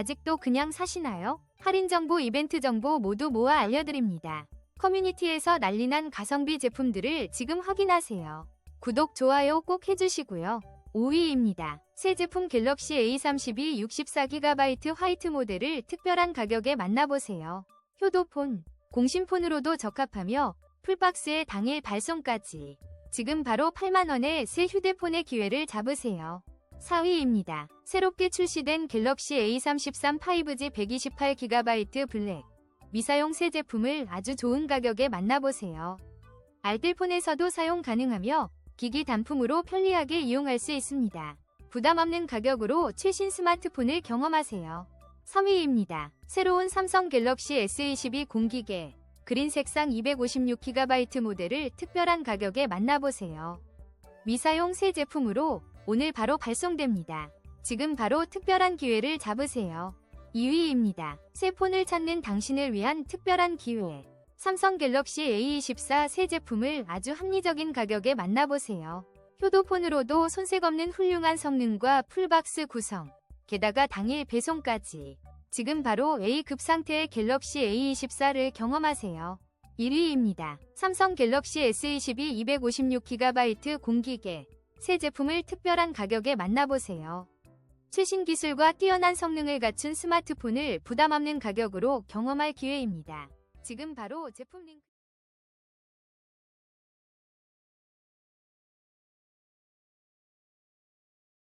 아직도 그냥 사시나요? 할인 정보, 이벤트 정보 모두 모아 알려드립니다. 커뮤니티에서 난리난 가성비 제품들을 지금 확인하세요. 구독, 좋아요 꼭 해주시고요. 5위입니다. 새 제품 갤럭시 A32 64GB 화이트 모델을 특별한 가격에 만나보세요. 효도폰, 공신폰으로도 적합하며 풀박스에 당일 발송까지. 지금 바로 8만원에 새 휴대폰의 기회를 잡으세요. 4위입니다. 새롭게 출시된 갤럭시 A33 5G 128GB 블랙. 미사용 새 제품을 아주 좋은 가격에 만나보세요. 알뜰폰에서도 사용 가능하며 기기 단품으로 편리하게 이용할 수 있습니다. 부담 없는 가격으로 최신 스마트폰을 경험하세요. 3위입니다. 새로운 삼성 갤럭시 S22 공기계 그린 색상 256GB 모델을 특별한 가격에 만나보세요. 미사용 새 제품으로 오늘 바로 발송됩니다. 지금 바로 특별한 기회를 잡으세요. 2위입니다. 새 폰을 찾는 당신을 위한 특별한 기회. 삼성 갤럭시 A24 새 제품을 아주 합리적인 가격에 만나보세요. 효도폰으로도 손색 없는 훌륭한 성능과 풀박스 구성, 게다가 당일 배송까지. 지금 바로 A급 상태의 갤럭시 A24를 경험하세요. 1위입니다. 삼성 갤럭시 S22 256GB 공기계. 새 제품을 특별한 가격에 만나보세요. 최신 기술과 뛰어난 성능을 갖춘 스마트폰을 부담 없는 가격으로 경험할 기회입니다. 지금 바로 제품 링크